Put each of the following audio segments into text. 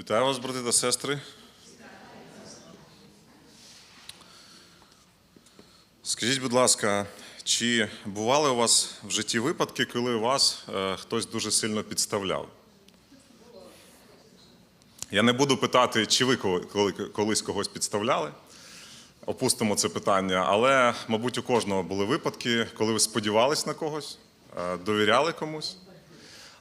Вітаю вас, брати та сестри. Скажіть, будь ласка, чи бували у вас в житті випадки, коли вас е, хтось дуже сильно підставляв? Я не буду питати, чи ви коли- коли- колись когось підставляли. Опустимо це питання, але, мабуть, у кожного були випадки, коли ви сподівались на когось, е, довіряли комусь.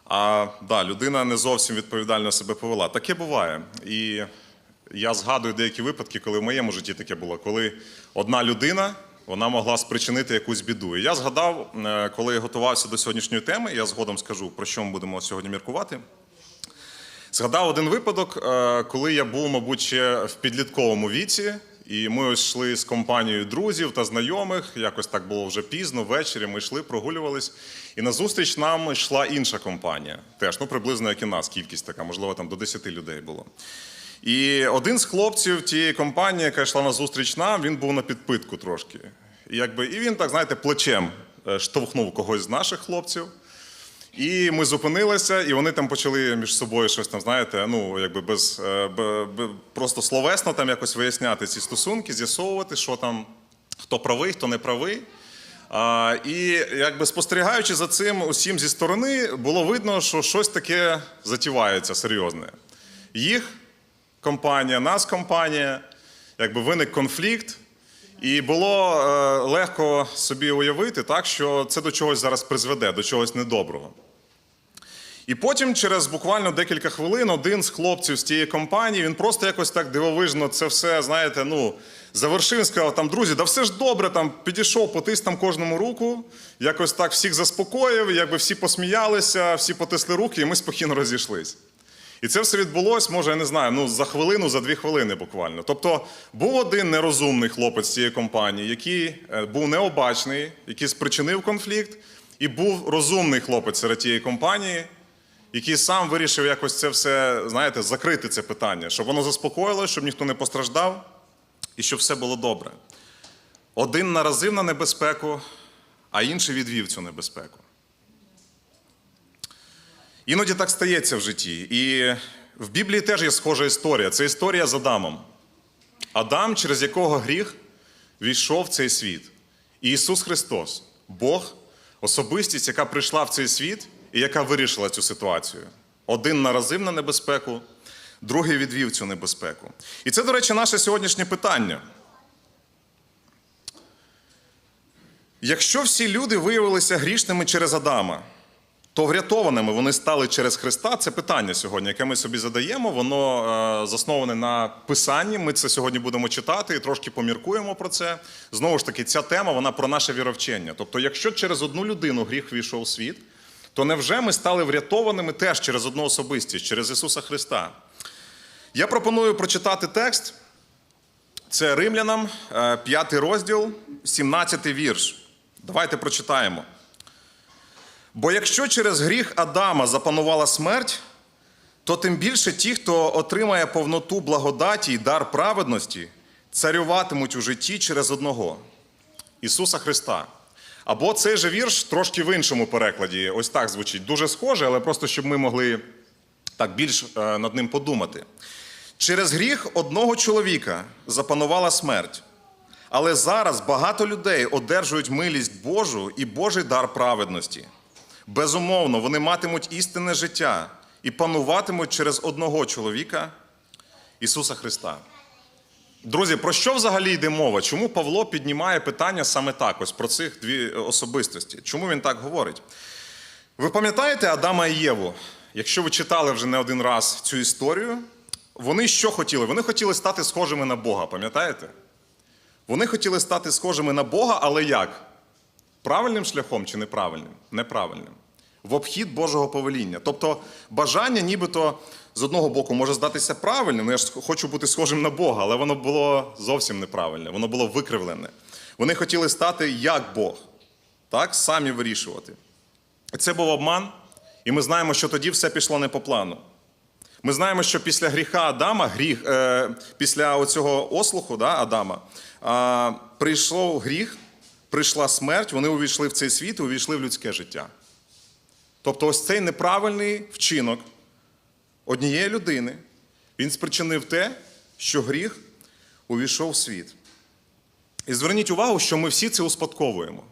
А да, людина не зовсім відповідально себе повела. Таке буває. І я згадую деякі випадки, коли в моєму житті таке було, коли одна людина вона могла спричинити якусь біду. І я згадав, е, коли я готувався до сьогоднішньої теми, я згодом скажу, про що ми будемо сьогодні міркувати. Згадав один випадок, е, коли я був, мабуть, ще в підлітковому віці, і ми ось йшли з компанією друзів та знайомих. Якось так було вже пізно, ввечері. Ми йшли, прогулювались. І назустріч нам йшла інша компанія. Теж, ну приблизно як і нас, кількість така, можливо, там до 10 людей було. І один з хлопців тієї компанії, яка йшла назустріч нам, він був на підпитку трошки. І, якби, і він так, знаєте, плечем е, штовхнув когось з наших хлопців. І ми зупинилися, і вони там почали між собою щось там, знаєте, ну якби без е, просто словесно там якось виясняти ці стосунки, з'ясовувати, що там хто правий, хто не правий. А, і якби спостерігаючи за цим усім зі сторони, було видно, що щось таке затівається серйозне. Їх компанія, нас компанія, якби виник конфлікт. І було е, легко собі уявити, так, що це до чогось зараз призведе, до чогось недоброго. І потім, через буквально декілька хвилин, один з хлопців з тієї компанії, він просто якось так дивовижно це все, знаєте, ну, завершив, сказав, там, друзі, да все ж добре, там, підійшов, потис там кожному руку, якось так всіх заспокоїв, якби всі посміялися, всі потисли руки, і ми спокійно розійшлись. І це все відбулось, може, я не знаю, ну за хвилину, за дві хвилини буквально. Тобто був один нерозумний хлопець цієї компанії, який е, був необачний, який спричинив конфлікт, і був розумний хлопець серед тієї компанії, який сам вирішив якось це все, знаєте, закрити це питання, щоб воно заспокоїло, щоб ніхто не постраждав і щоб все було добре. Один наразив на небезпеку, а інший відвів цю небезпеку. Іноді так стається в житті. І в Біблії теж є схожа історія. Це історія з Адамом. Адам, через якого гріх війшов в цей світ. І Ісус Христос, Бог, особистість, яка прийшла в цей світ і яка вирішила цю ситуацію. Один наразив на небезпеку, другий відвів цю небезпеку. І це, до речі, наше сьогоднішнє питання. Якщо всі люди виявилися грішними через Адама, то врятованими вони стали через Христа. Це питання сьогодні, яке ми собі задаємо. Воно е, засноване на писанні. Ми це сьогодні будемо читати і трошки поміркуємо про це. Знову ж таки, ця тема вона про наше віровчення. Тобто, якщо через одну людину гріх війшов у світ, то невже ми стали врятованими теж через одну особистість, через Ісуса Христа? Я пропоную прочитати текст. Це Римлянам, 5 розділ, 17 вірш. Давайте прочитаємо. Бо якщо через гріх Адама запанувала смерть, то тим більше ті, хто отримає повноту благодаті і дар праведності, царюватимуть у житті через одного Ісуса Христа. Або цей же вірш трошки в іншому перекладі. Ось так звучить. Дуже схоже, але просто щоб ми могли так більш е, над ним подумати. Через гріх одного чоловіка запанувала смерть. Але зараз багато людей одержують милість Божу і Божий дар праведності. Безумовно, вони матимуть істинне життя і пануватимуть через одного чоловіка Ісуса Христа. Друзі, про що взагалі йде мова? Чому Павло піднімає питання саме так, ось про цих дві особистості? Чому він так говорить? Ви пам'ятаєте Адама і Єву? Якщо ви читали вже не один раз цю історію, вони що хотіли? Вони хотіли стати схожими на Бога, пам'ятаєте? Вони хотіли стати схожими на Бога, але як? Правильним шляхом чи неправильним? Неправильним. В обхід Божого повеління. Тобто бажання, нібито з одного боку може здатися правильним, ну я ж хочу бути схожим на Бога, але воно було зовсім неправильне, воно було викривлене. Вони хотіли стати як Бог, так, самі вирішувати. Це був обман, і ми знаємо, що тоді все пішло не по плану. Ми знаємо, що після гріха Адама, гріх, е, після оцього ослуху да, Адама, е, прийшов гріх, прийшла смерть, вони увійшли в цей світ і увійшли в людське життя. Тобто, ось цей неправильний вчинок однієї людини Він спричинив те, що гріх увійшов в світ. І зверніть увагу, що ми всі це успадковуємо.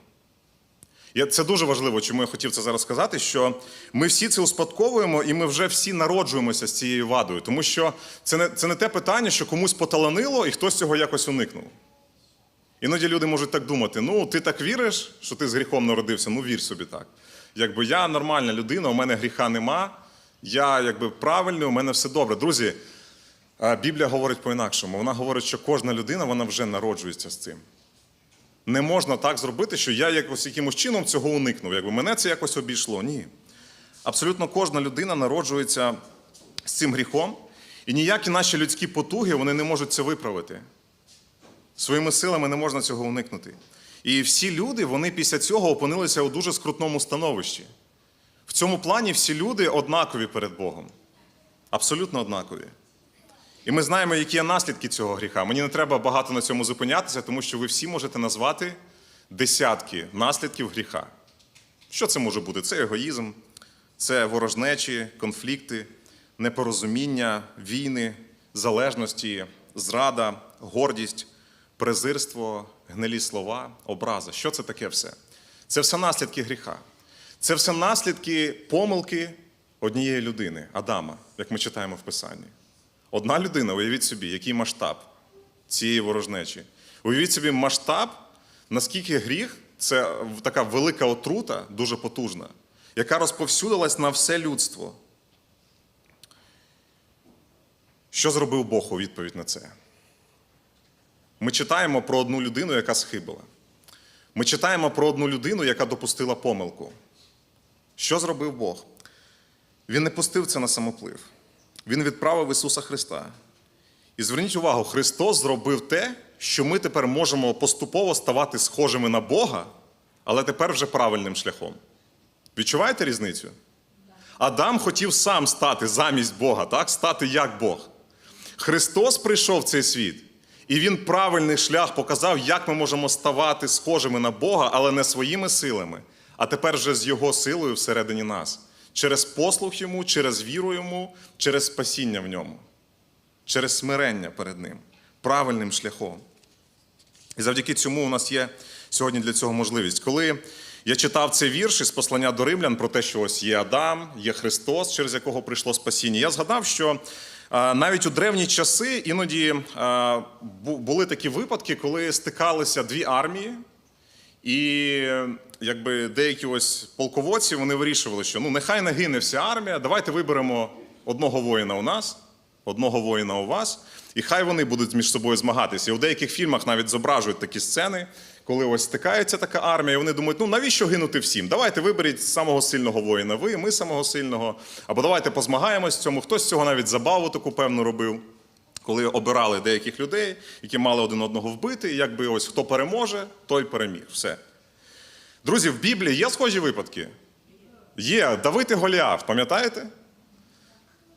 Це дуже важливо, чому я хотів це зараз сказати, що ми всі це успадковуємо і ми вже всі народжуємося з цією вадою. Тому що це не, це не те питання, що комусь поталанило і хтось цього якось уникнув. Іноді люди можуть так думати: ну, ти так віриш, що ти з гріхом народився, ну вір собі так. Якби я нормальна людина, у мене гріха нема, я якби правильний, у мене все добре. Друзі, Біблія говорить по-інакшому. Вона говорить, що кожна людина вона вже народжується з цим. Не можна так зробити, що я якось якимось чином цього уникнув. Якби мене це якось обійшло. Ні. Абсолютно кожна людина народжується з цим гріхом, і ніякі наші людські потуги вони не можуть це виправити. Своїми силами не можна цього уникнути. І всі люди, вони після цього опинилися у дуже скрутному становищі. В цьому плані всі люди однакові перед Богом. Абсолютно однакові. І ми знаємо, які є наслідки цього гріха. Мені не треба багато на цьому зупинятися, тому що ви всі можете назвати десятки наслідків гріха. Що це може бути? Це егоїзм, це ворожнечі, конфлікти, непорозуміння, війни, залежності, зрада, гордість, презирство, гнилі слова, образа. Що це таке все? Це все наслідки гріха. Це все наслідки помилки однієї людини, Адама, як ми читаємо в Писанні. Одна людина, уявіть собі, який масштаб цієї ворожнечі. Уявіть собі масштаб, наскільки гріх це така велика отрута, дуже потужна, яка розповсюдилась на все людство. Що зробив Бог у відповідь на це? Ми читаємо про одну людину, яка схибила. Ми читаємо про одну людину, яка допустила помилку. Що зробив Бог? Він не пустив це на самоплив. Він відправив Ісуса Христа. І зверніть увагу, Христос зробив те, що ми тепер можемо поступово ставати схожими на Бога, але тепер вже правильним шляхом. Відчуваєте різницю? Адам хотів сам стати замість Бога, так? стати як Бог. Христос прийшов в цей світ, і Він правильний шлях показав, як ми можемо ставати схожими на Бога, але не своїми силами, а тепер вже з Його силою всередині нас. Через послух Йому, через віру Йому, через спасіння в ньому, через смирення перед Ним, правильним шляхом. І завдяки цьому у нас є сьогодні для цього можливість. Коли я читав цей вірш із послання до римлян про те, що ось є Адам, є Христос, через якого прийшло спасіння, я згадав, що навіть у древні часи іноді були такі випадки, коли стикалися дві армії, і якби деякі ось полководці вони вирішували, що ну нехай не гине вся армія, давайте виберемо одного воїна у нас, одного воїна у вас, і хай вони будуть між собою змагатися. І у деяких фільмах навіть зображують такі сцени, коли ось стикається така армія, і вони думають, ну навіщо гинути всім? Давайте виберіть самого сильного воїна, ви, ми самого сильного, або давайте позмагаємось в цьому. Хтось цього навіть забаву таку певну робив. Коли обирали деяких людей, які мали один одного вбити, і якби ось хто переможе, той переміг. Все. Друзі, в Біблії є схожі випадки? Є. Давид і Голіаф, пам'ятаєте?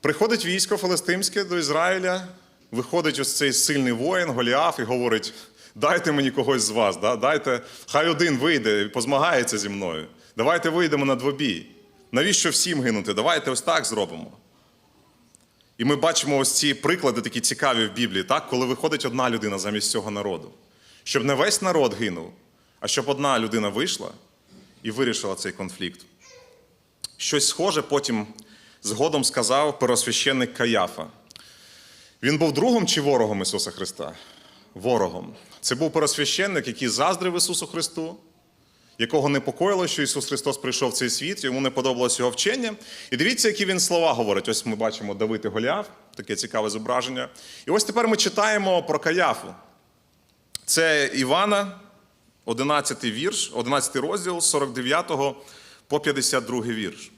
Приходить військо филистимське до Ізраїля, виходить ось цей сильний воїн, Голіаф, і говорить: дайте мені когось з вас, да? дайте, хай один вийде і позмагається зі мною. Давайте вийдемо на двобій. Навіщо всім гинути? Давайте ось так зробимо. І ми бачимо ось ці приклади такі цікаві в Біблії, так? коли виходить одна людина замість цього народу. Щоб не весь народ гинув, а щоб одна людина вийшла і вирішила цей конфлікт. Щось схоже потім згодом сказав первосвященник Каяфа. Він був другом чи ворогом Ісуса Христа? Ворогом. Це був первосвященник, який заздрив Ісусу Христу, якого непокоїло, що Ісус Христос прийшов в цей світ, йому не подобалось його вчення. І дивіться, які він слова говорить. Ось ми бачимо Давид і Голіаф, таке цікаве зображення. І ось тепер ми читаємо про Каяфу. Це Івана, 11 вірш, 11 розділ, 49 по 52 вірш.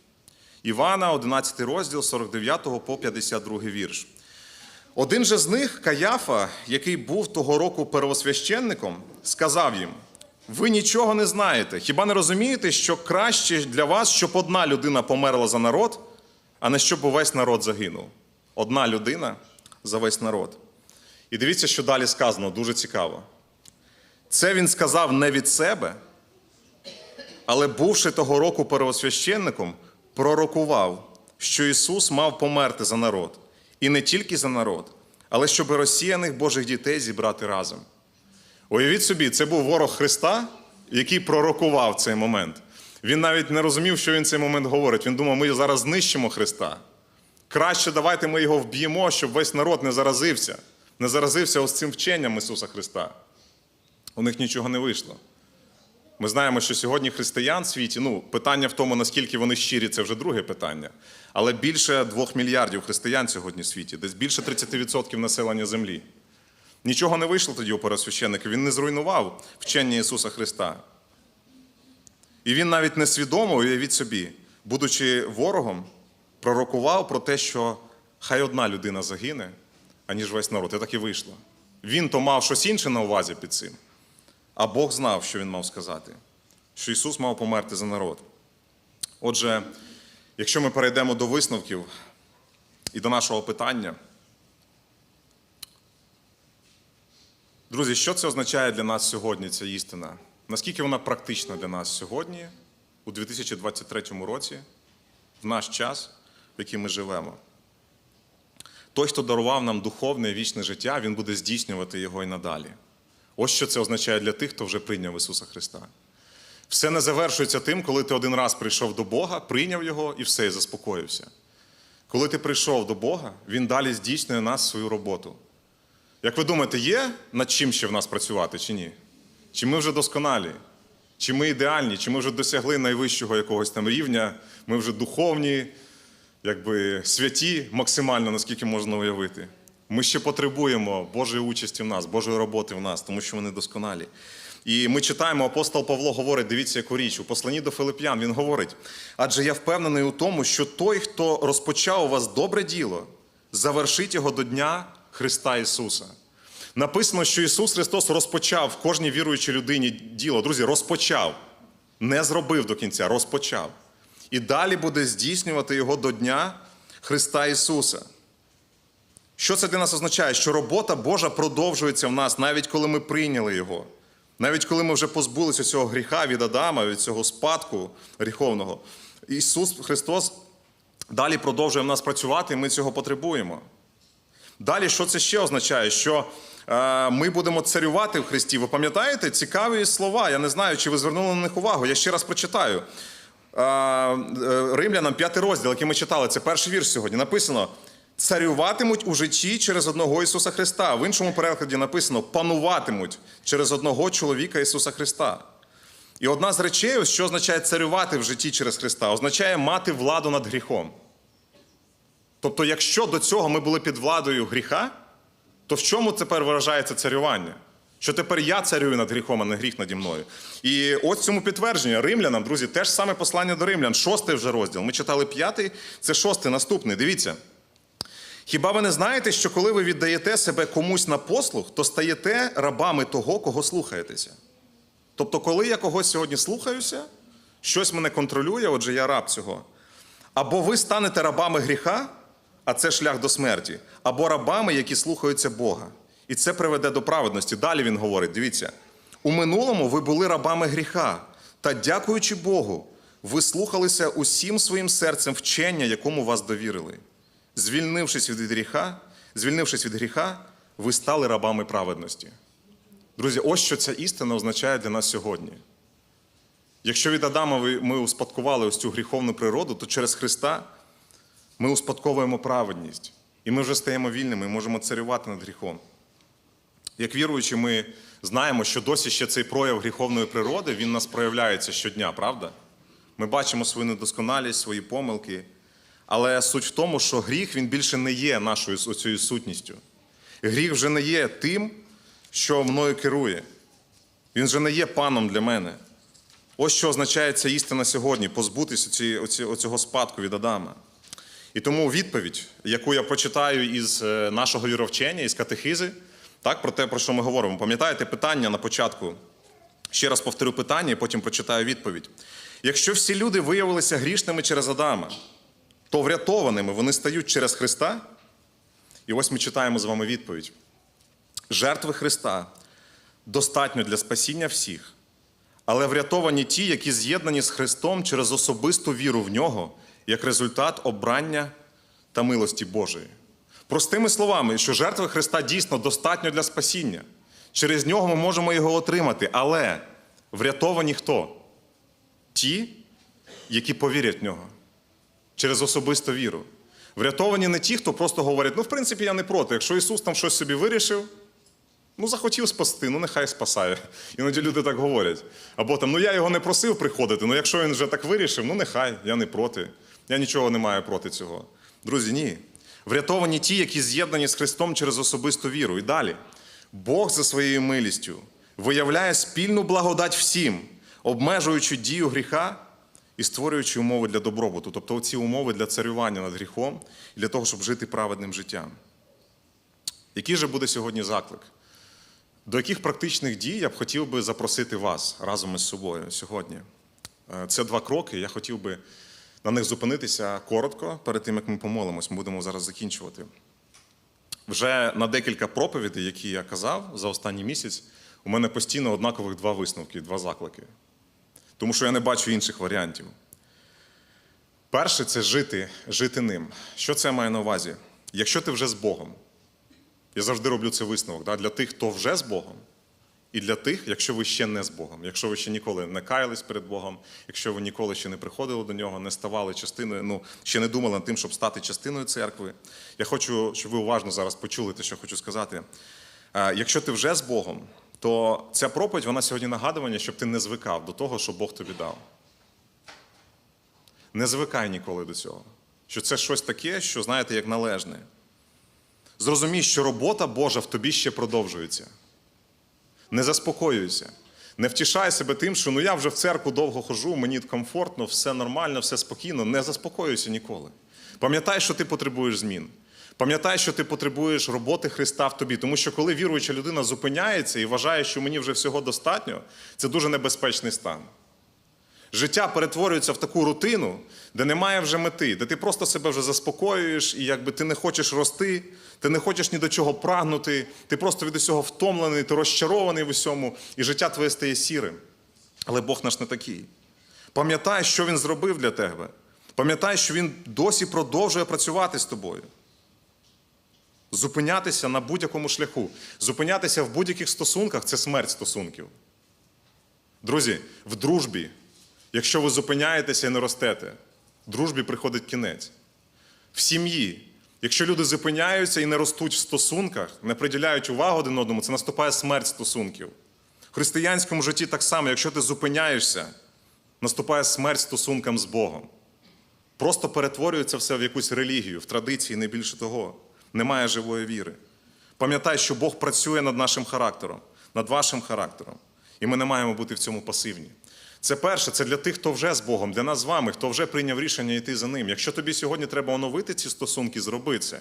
Івана, 11 розділ, 49 по 52 вірш. Один же з них, Каяфа, який був того року первосвященником, сказав їм: Ви нічого не знаєте. Хіба не розумієте, що краще для вас, щоб одна людина померла за народ, а не щоб увесь народ загинув? Одна людина за весь народ. І дивіться, що далі сказано, дуже цікаво. Це він сказав не від себе, але бувши того року первосвященником, пророкував, що Ісус мав померти за народ. І не тільки за народ, але щоб розсіяних Божих дітей зібрати разом. Уявіть собі, це був ворог Христа, який пророкував цей момент. Він навіть не розумів, що він цей момент говорить. Він думав, ми зараз знищимо Христа. Краще давайте ми його вб'ємо, щоб весь народ не заразився, не заразився ось цим вченням Ісуса Христа. У них нічого не вийшло. Ми знаємо, що сьогодні християн в світі, ну, питання в тому, наскільки вони щирі, це вже друге питання. Але більше двох мільярдів християн сьогодні в світі, десь більше 30% населення землі. Нічого не вийшло тоді у первосвященника, він не зруйнував вчення Ісуса Христа. І він навіть несвідомо, уявіть собі, будучи ворогом, пророкував про те, що хай одна людина загине, аніж весь народ. І так і вийшло. Він то мав щось інше на увазі під цим. А Бог знав, що він мав сказати, що Ісус мав померти за народ. Отже, якщо ми перейдемо до висновків і до нашого питання, друзі, що це означає для нас сьогодні, ця істина? Наскільки вона практична для нас сьогодні, у 2023 році, в наш час, в який ми живемо? Той, хто дарував нам духовне вічне життя, він буде здійснювати його і надалі. Ось що це означає для тих, хто вже прийняв Ісуса Христа. Все не завершується тим, коли ти один раз прийшов до Бога, прийняв Його і все, і заспокоївся. Коли ти прийшов до Бога, Він далі здійснює нас свою роботу. Як ви думаєте, є над чим ще в нас працювати чи ні? Чи ми вже досконалі? Чи ми ідеальні, чи ми вже досягли найвищого якогось там рівня, ми вже духовні, якби святі максимально, наскільки можна уявити. Ми ще потребуємо Божої участі в нас, Божої роботи в нас, тому що вони досконалі. І ми читаємо, апостол Павло говорить: дивіться, яку річ у посланні до Филип'ян він говорить: адже я впевнений у тому, що той, хто розпочав у вас добре діло, завершить його до Дня Христа Ісуса. Написано, що Ісус Христос розпочав в кожній віруючій людині діло. Друзі, розпочав. Не зробив до кінця, розпочав. І далі буде здійснювати його до Дня Христа Ісуса. Що це для нас означає? Що робота Божа продовжується в нас, навіть коли ми прийняли Його. Навіть коли ми вже позбулися цього гріха від Адама, від цього спадку гріховного. Ісус Христос далі продовжує в нас працювати, і ми цього потребуємо. Далі, що це ще означає? Що е, ми будемо царювати в Христі. Ви пам'ятаєте цікаві слова? Я не знаю, чи ви звернули на них увагу. Я ще раз прочитаю. Е, е, Римлянам, п'ятий розділ, який ми читали, це перший вірш сьогодні. Написано: царюватимуть у житті через одного Ісуса Христа. В іншому перекладі написано пануватимуть через одного чоловіка Ісуса Христа. І одна з речей, що означає царювати в житті через Христа, означає мати владу над гріхом. Тобто, якщо до цього ми були під владою гріха, то в чому тепер виражається царювання? Що тепер я царюю над гріхом, а не гріх наді мною. І ось цьому підтвердження римлянам, друзі, теж саме послання до римлян, шостий вже розділ. Ми читали п'ятий, це шостий, наступний. Дивіться. Хіба ви не знаєте, що коли ви віддаєте себе комусь на послуг, то стаєте рабами того, кого слухаєтеся? Тобто, коли я когось сьогодні слухаюся, щось мене контролює, отже, я раб цього. Або ви станете рабами гріха, а це шлях до смерті, або рабами, які слухаються Бога. І це приведе до праведності. Далі він говорить: дивіться, у минулому ви були рабами гріха, та, дякуючи Богу, ви слухалися усім своїм серцем вчення, якому вас довірили. Звільнившись від гріха, звільнившись від гріха, ви стали рабами праведності. Друзі, ось що ця істина означає для нас сьогодні. Якщо від Адама ми успадкували ось цю гріховну природу, то через Христа ми успадковуємо праведність. І ми вже стаємо вільними і можемо царювати над гріхом. Як віруючі, ми знаємо, що досі ще цей прояв гріховної природи, він нас проявляється щодня, правда? Ми бачимо свою недосконалість, свої помилки. Але суть в тому, що гріх він більше не є нашою цією сутністю. Гріх вже не є тим, що мною керує. Він вже не є паном для мене. Ось що означає ця істина сьогодні позбутися оці, оці, оцього спадку від Адама. І тому відповідь, яку я прочитаю із е, нашого віровчення, із катехизи, так, про те, про що ми говоримо. Пам'ятаєте питання на початку? Ще раз повторю питання і потім прочитаю відповідь. Якщо всі люди виявилися грішними через Адама, то врятованими вони стають через Христа. І ось ми читаємо з вами відповідь. Жертви Христа достатньо для спасіння всіх, але врятовані ті, які з'єднані з Христом через особисту віру в нього, як результат обрання та милості Божої. Простими словами, що жертви Христа дійсно достатньо для спасіння. Через нього ми можемо його отримати, але врятовані хто? Ті, які повірять в нього через особисту віру. Врятовані не ті, хто просто говорить, ну, в принципі, я не проти. Якщо Ісус там щось собі вирішив, ну захотів спасти, ну нехай спасає. Іноді люди так говорять. Або там, ну я його не просив приходити, ну якщо він вже так вирішив, ну нехай, я не проти. Я нічого не маю проти цього. Друзі, ні. Врятовані ті, які з'єднані з Христом через особисту віру. І далі. Бог за своєю милістю виявляє спільну благодать всім, обмежуючи дію гріха і створюючи умови для добробуту. Тобто оці умови для царювання над гріхом і для того, щоб жити праведним життям. Який же буде сьогодні заклик? До яких практичних дій я б хотів би запросити вас разом із собою сьогодні? Е, Це два кроки. Я хотів би на них зупинитися коротко перед тим, як ми помолимось. Ми будемо зараз закінчувати. Вже на декілька проповідей, які я казав за останній місяць, у мене постійно однакових два висновки, два заклики. Тому що я не бачу інших варіантів. Перше це жити, жити ним. Що це я маю на увазі? Якщо ти вже з Богом, я завжди роблю цей висновок да? для тих, хто вже з Богом, і для тих, якщо ви ще не з Богом, якщо ви ще ніколи не каялись перед Богом, якщо ви ніколи ще не приходили до нього, не ставали частиною, ну ще не думали над тим, щоб стати частиною церкви. Я хочу, щоб ви уважно зараз почули те, що хочу сказати. Е, Якщо ти вже з Богом, то ця проповідь, вона сьогодні нагадування, щоб ти не звикав до того, що Бог тобі дав. Не звикай ніколи до цього. Що це щось таке, що, знаєте, як належне. Зрозумій, що робота Божа в тобі ще продовжується. Не заспокоюйся. Не втішай себе тим, що ну я вже в церкву довго хожу, мені комфортно, все нормально, все спокійно. Не заспокоюйся ніколи. Пам'ятай, що ти потребуєш змін. Пам'ятай, що ти потребуєш роботи Христа в тобі. Тому що коли віруюча людина зупиняється і вважає, що мені вже всього достатньо, це дуже небезпечний стан. Життя перетворюється в таку рутину, де немає вже мети, де ти просто себе вже заспокоюєш, і якби ти не хочеш рости, ти не хочеш ні до чого прагнути, ти просто від усього втомлений, ти розчарований в усьому, і життя твоє стає сірим. Але Бог наш не такий. Пам'ятай, що Він зробив для тебе. Пам'ятай, що Він досі продовжує працювати з тобою. Зупинятися на будь-якому шляху, зупинятися в будь-яких стосунках це смерть стосунків. Друзі, в дружбі, якщо ви зупиняєтеся і не ростете, дружбі приходить кінець. В сім'ї, якщо люди зупиняються і не ростуть в стосунках, не приділяють увагу один одному, це наступає смерть стосунків. В християнському житті так само, якщо ти зупиняєшся, наступає смерть стосункам з Богом. Просто перетворюється все в якусь релігію, в традиції, не більше того. Немає живої віри. Пам'ятай, що Бог працює над нашим характером, над вашим характером. І ми не маємо бути в цьому пасивні. Це перше, це для тих, хто вже з Богом, для нас з вами, хто вже прийняв рішення йти за ним. Якщо тобі сьогодні треба оновити ці стосунки, зроби це.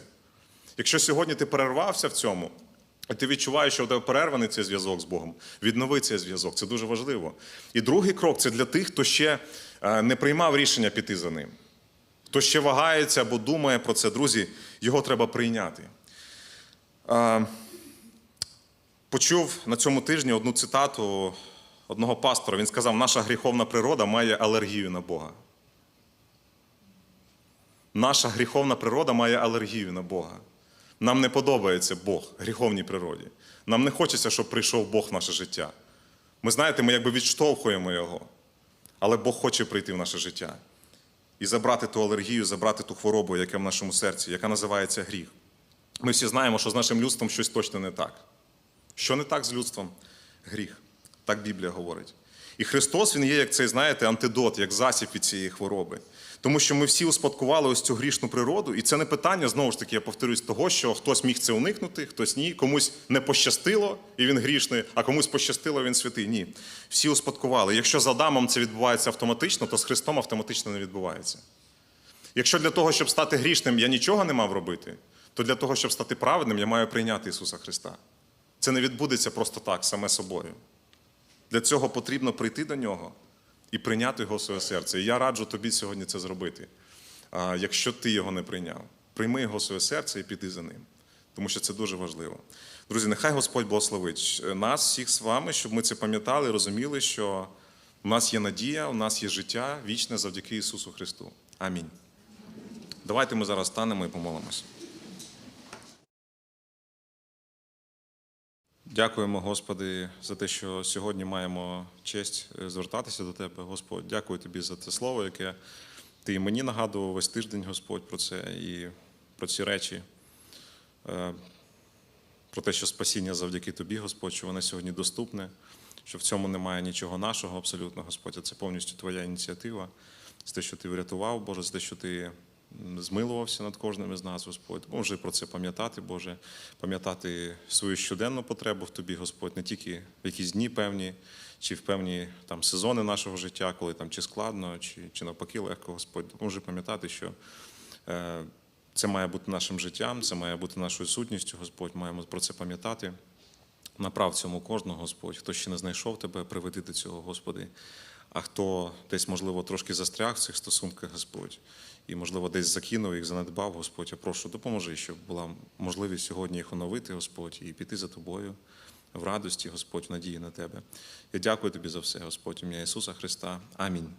Якщо сьогодні ти перервався в цьому, і ти відчуваєш, що у тебе перерваний цей зв'язок з Богом, віднови цей зв'язок. Це дуже важливо. І другий крок це для тих, хто ще е, не приймав рішення піти за ним. Хто ще вагається або думає про це, друзі, його треба прийняти. Е, Почув на цьому тижні одну цитату одного пастора. Він сказав: наша гріховна природа має алергію на Бога. Наша гріховна природа має алергію на Бога. Нам не подобається Бог гріховній природі. Нам не хочеться, щоб прийшов Бог в наше життя. Ми знаєте, ми якби відштовхуємо Його. Але Бог хоче прийти в наше життя і забрати ту алергію, забрати ту хворобу, яка в нашому серці, яка називається гріх. Ми всі знаємо, що з нашим людством щось точно не так. Що не так з людством? Гріх. Так Біблія говорить. І Христос, Він є, як цей, знаєте, антидот, як засіб від цієї хвороби. Тому що ми всі успадкували ось цю грішну природу, і це не питання, знову ж таки, я повторюсь, того, що хтось міг це уникнути, хтось ні, комусь не пощастило, і він грішний, а комусь пощастило, він святий. Ні. Всі успадкували. Якщо з Адамом це відбувається автоматично, то з Христом автоматично не відбувається. Якщо для того, щоб стати грішним, я нічого не мав робити, то для того, щоб стати праведним, я маю прийняти Ісуса Христа. Це не відбудеться просто так, саме собою. Для цього потрібно прийти до нього і прийняти його в своє серце. І я раджу тобі сьогодні це зробити. А, Якщо ти його не прийняв, прийми його в своє серце і піди за ним. Тому що це дуже важливо. Друзі, нехай Господь благословить нас, всіх з вами, щоб ми це пам'ятали, розуміли, що у нас є надія, у нас є життя вічне завдяки Ісусу Христу. Амінь. Давайте ми зараз станемо і помолимося. Дякуємо, Господи, за те, що сьогодні маємо честь е, звертатися до Тебе, Господь. Дякую Тобі за це слово, яке Ти мені нагадував весь тиждень, Господь, про це і про ці речі. Е, Про те, що спасіння завдяки Тобі, Господь, що воно сьогодні доступне, що в цьому немає нічого нашого абсолютно, Господь. а Це повністю Твоя ініціатива. За те, що Ти врятував, Боже, за те, що Ти змилувався над кожним із нас, Господь. Може про це пам'ятати, Боже, пам'ятати свою щоденну потребу в Тобі, Господь, не тільки в якісь дні певні, чи в певні там сезони нашого життя, коли там чи складно, чи, чи навпаки легко, Господь. Може пам'ятати, що е, це має бути нашим життям, це має бути нашою сутністю, Господь. Маємо про це пам'ятати. Направ цьому кожного, Господь. Хто ще не знайшов тебе, приведи до цього, Господи. А хто десь, можливо, трошки застряг в цих стосунках, Господь, і, можливо, десь закинув їх, занедбав, Господь, я прошу, допоможи, щоб була можливість сьогодні їх оновити, Господь, і піти за тобою в радості, Господь, в надії на тебе. Я дякую тобі за все, Господь, ім'я Ісуса Христа. Амінь.